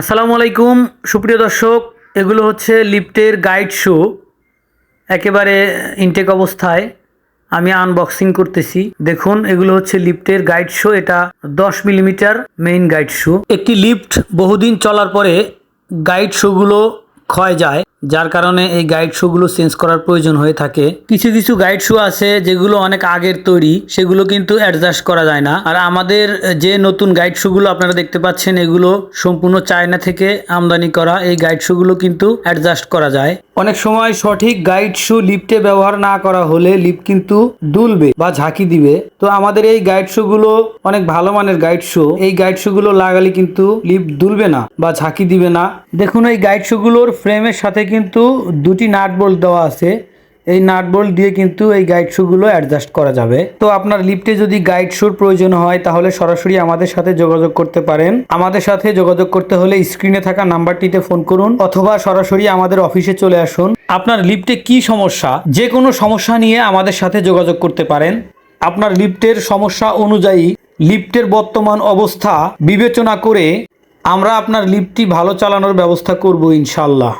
আসসালামু আলাইকুম, সুপ্রিয় দর্শক, এগুলো হচ্ছে লিফটের গাইড শো, একেবারে ইনটেক অবস্থায়। আমি আনবক্সিং করতেছি। দেখুন, এগুলো হচ্ছে লিফটের গাইড শো, এটা দশ মিলিমিটার মেইন গাইড শো। একটি লিফট বহুদিন চলার পরে গাইড শোগুলো ক্ষয় যায়। যার কারণে এই গাইড শুগুলো চেঞ্জ করার প্রয়োজন হয়ে থাকে। কিছু কিছু গাইড শো আছে যেগুলো অনেক আগের তৈরি, সেগুলো কিন্তু অ্যাডজাস্ট করা যায় না। আর আমাদের যে নতুন গাইড শুগুলো আপনারা দেখতে পাচ্ছেন, এগুলো সম্পূর্ণ চায়না থেকে আমদানি করা, এই গাইড শুগুলো কিন্তু অ্যাডজাস্ট করা যায়। অনেক সময় সঠিক গাইড শু লিফটে ব্যবহার না করা হলে লিফট কিন্তু দুলবে বা ঝাঁকি দিবে। তো আমাদের এই গাইড শু গুলো অনেক ভালো মানের গাইড শু এই গাইড শু গুলো লাগালে কিন্তু লিফট দুলবে না বা ঝাঁকি দিবে না। দেখুন, এই গাইড শু গুলোর ফ্রেমের সাথে কিন্তু দুটি নাট বোল্ট দেওয়া আছে। এই নাট বোল্ট দিয়ে কিন্তু এই গাইড শুগুলো অ্যাডজাস্ট করা যাবে। তো আপনার লিফটে যদি গাইড শুর প্রয়োজন হয়, তাহলে সরাসরি আমাদের সাথে যোগাযোগ করতে পারেন। আমাদের সাথে যোগাযোগ করতে হলে স্ক্রিনে থাকা নাম্বারটিতে ফোন করুন, অথবা সরাসরি আমাদের অফিসে চলে আসুন। আপনার লিফটে কি সমস্যা? যে কোনো সমস্যা নিয়ে আমাদের সাথে যোগাযোগ করতে পারেন। আপনার লিফটের সমস্যা অনুযায়ী লিফটের বর্তমান অবস্থা বিবেচনা করে আমরা আপনার লিফটটি ভালো চালানোর ব্যবস্থা করব ইনশাল্লাহ